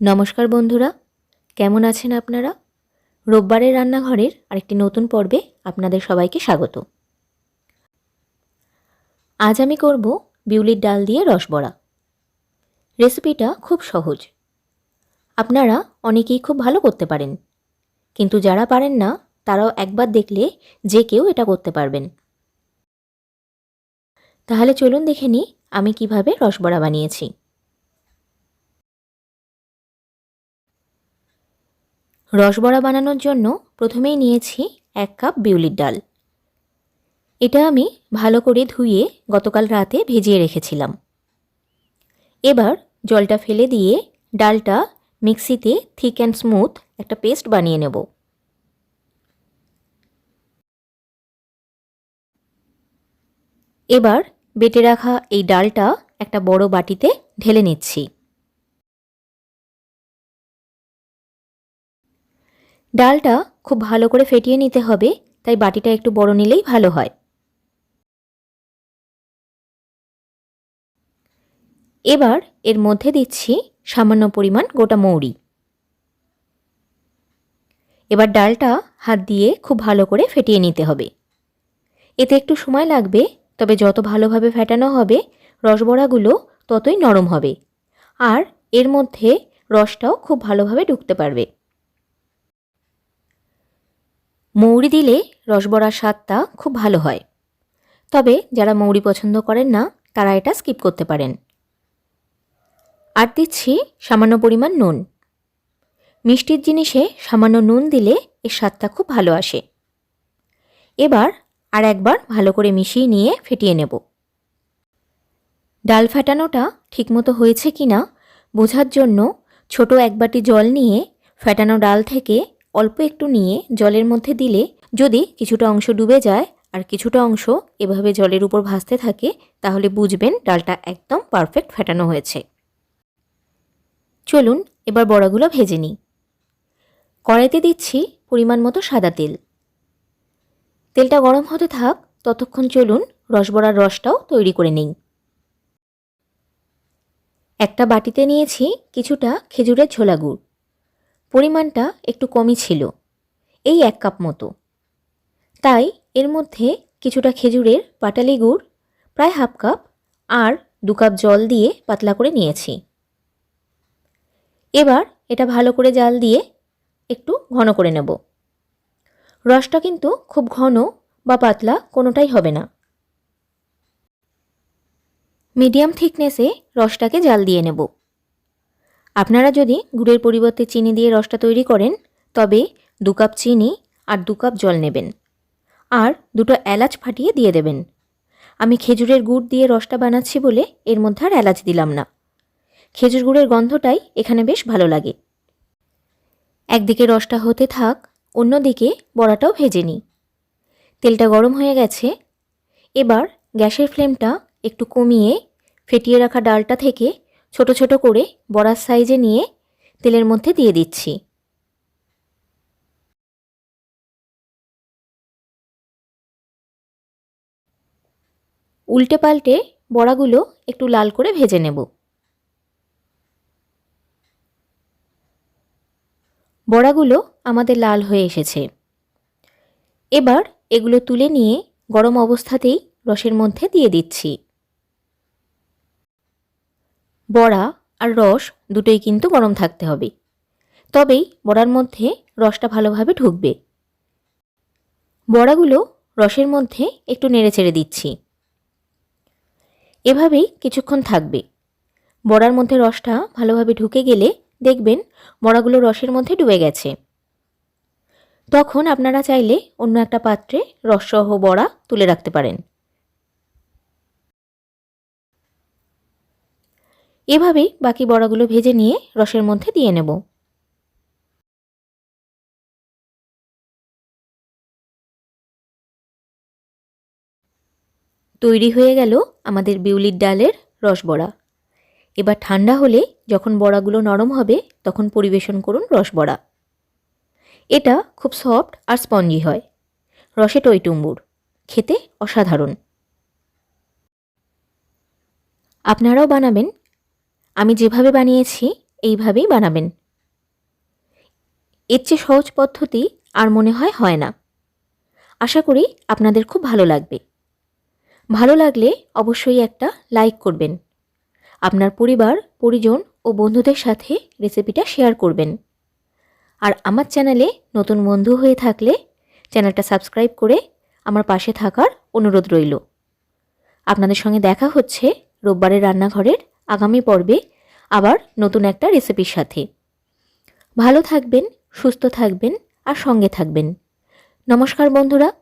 নমস্কার বন্ধুরা, কেমন আছেন আপনারা? রোববারের রান্নাঘরের আরেকটি নতুন পর্বে আপনাদের সবাইকে স্বাগত। আজ আমি করব বিউলির ডাল দিয়ে রসবড়া। রেসিপিটা খুব সহজ। আপনারা অনেকেই খুব ভালো করতে পারেন, কিন্তু যারা পারেন না, তারাও একবার দেখলে যে কেউ এটা করতে পারবেন। তাহলে চলুন দেখে নিই আমি কীভাবে রসবড়া বানিয়েছি। রসবড়া বানানোর জন্য প্রথমেই নিয়েছি এক কাপ বিউলির ডাল। এটা আমি ভালো করে ধুয়ে গতকাল রাতে ভেজিয়ে রেখেছিলাম। এবার জলটা ফেলে দিয়ে ডালটা মিক্সিতে থিক অ্যান্ড স্মুথ একটা পেস্ট বানিয়ে নেব। এবার বেটে রাখা এই ডালটা একটা বড় বাটিতে ঢেলে নিচ্ছি। ডালটা খুব ভালো করে ফেটিয়ে নিতে হবে, তাই বাটিটা একটু বড় নিলেই ভালো হয়। এবার এর মধ্যে দিচ্ছি সামান্য পরিমাণ গোটা মৌরি। এবার ডালটা হাত দিয়ে খুব ভালো করে ফেটিয়ে নিতে হবে। এতে একটু সময় লাগবে, তবে যত ভালোভাবে ফেটানো হবে, রসবড়াগুলো ততই নরম হবে। আর এর মধ্যে রসটাও খুব ভালোভাবে ঢুকতে পারবে। মৌরি দিলে রসবড়ার স্বাদটা খুব ভালো হয়। তবে যারা মৌরি পছন্দ করেন না, তারা এটা স্কিপ করতে পারেন। আর দিচ্ছি সামান্য পরিমাণ নুন। মিষ্টির জিনিসে সামান্য নুন দিলে এর স্বাদটা খুব ভালো আসে। এবার আর একবার ভালো করে মিশিয়ে নিয়ে ফেটিয়ে নেব। ডাল ফাটানোটা ঠিকমতো হয়েছে কি না বোঝার জন্য ছোট এক বাটি জল নিয়ে ফেটানো ডাল থেকে অল্প একটু নিয়ে জলের মধ্যে দিলে যদি কিছুটা অংশ ডুবে যায় আর কিছুটা অংশ এভাবে জলের উপর ভাসতে থাকে, তাহলে বুঝবেন ডালটা একদম পারফেক্ট ফেটানো হয়েছে। চলুন এবার বড়াগুলো ভেজে নিই। কড়াইতে দিচ্ছি পরিমাণ মতো সাদা তেল। তেলটা গরম হতে থাক, ততক্ষণ চলুন রসবড়ার রসটাও তৈরি করে নিই। একটা বাটিতে নিয়েছি কিছুটা খেজুরের ছোলা গুড়। পরিমাণটা একটু কমই ছিল, এই এক কাপ মতো। তাই এর মধ্যে কিছুটা খেজুরের পাটালি গুড়, প্রায় হাফ কাপ, আর দু কাপ জল দিয়ে পাতলা করে নিয়েছি। এবার এটা ভালো করে জাল দিয়ে একটু ঘন করে নেব। রসটা কিন্তু খুব ঘন বা পাতলা কোনোটাই হবে না। মিডিয়াম থিকনেসে রসটাকে জাল দিয়ে নেব। আপনারা যদি গুড়ের পরিবর্তে চিনি দিয়ে রসটা তৈরি করেন, তবে দু কাপ চিনি আর দু কাপ জল নেবেন। আর দুটো এলাচ ফাটিয়ে দিয়ে দেবেন। আমি খেজুরের গুড় দিয়ে রসটা বানাচ্ছি বলে এর মধ্যে আর এলাচ দিলাম না। খেজুর গুড়ের গন্ধটাই এখানে বেশ ভালো লাগে। একদিকে রসটা হতে থাক, অন্যদিকে বড়াটাও ভেজে নিই। তেলটা গরম হয়ে গেছে। এবার গ্যাসের ফ্লেমটা একটু কমিয়ে ফেটিয়ে রাখা ডালটা থেকে ছোট ছোট করে বড়ার সাইজে নিয়ে তেলের মধ্যে দিয়ে দিচ্ছি। উল্টে পাল্টে বড়াগুলো একটু লাল করে ভেজে নেব। বড়াগুলো আমাদের লাল হয়ে এসেছে। এবার এগুলো তুলে নিয়ে গরম অবস্থাতেই রসের মধ্যে দিয়ে দিচ্ছি। বড়া আর রস দুটোই কিন্তু গরম থাকতে হবে। তবেই বড়ার মধ্যে রসটা ভালোভাবে ঢুকবে। বড়াগুলো রসের মধ্যে একটু নেড়ে চেড়ে দিচ্ছি। এভাবেই কিছুক্ষণ থাকবে। বড়ার মধ্যে রসটা ভালোভাবে ঢুকে গেলে দেখবেন বড়াগুলো রসের মধ্যে ডুবে গেছে। তখন আপনারা চাইলে অন্য একটা পাত্রে রসসহ বড়া তুলে রাখতে পারেন। এভাবেই বাকি বড়াগুলো ভেজে নিয়ে রসের মধ্যে দিয়ে নেব। তৈরি হয়ে গেল আমাদের বিউলির ডালের রসবড়া এবার ঠান্ডা হলে যখন বড়াগুলো নরম হবে, তখন পরিবেশন করুন রসবড়া এটা খুব সফট আর স্পঞ্জি হয়। রসে টইটুম্বুর খেতে অসাধারণ। আপনারাও বানাবেন আমি যেভাবে বানিয়েছি, এইভাবেই বানাবেন। এর চেয়ে সহজ পদ্ধতি আর মনে হয় হয় না। আশা করি আপনাদের খুব ভালো লাগবে। ভালো লাগলে অবশ্যই একটা লাইক করবেন। আপনার পরিবার, পরিজন ও বন্ধুদের সাথে রেসিপিটা শেয়ার করবেন। আর আমার চ্যানেলে নতুন বন্ধু হয়ে থাকলে চ্যানেলটা সাবস্ক্রাইব করে আমার পাশে থাকার অনুরোধ রইল। আপনাদের সঙ্গে দেখা হচ্ছে রোববারের রান্নাঘরের আগামী পর্বে আবার নতুন একটা রেসিপির সাথে। ভালো থাকবেন, সুস্থ থাকবেন আর সঙ্গে থাকবেন। নমস্কার বন্ধুরা।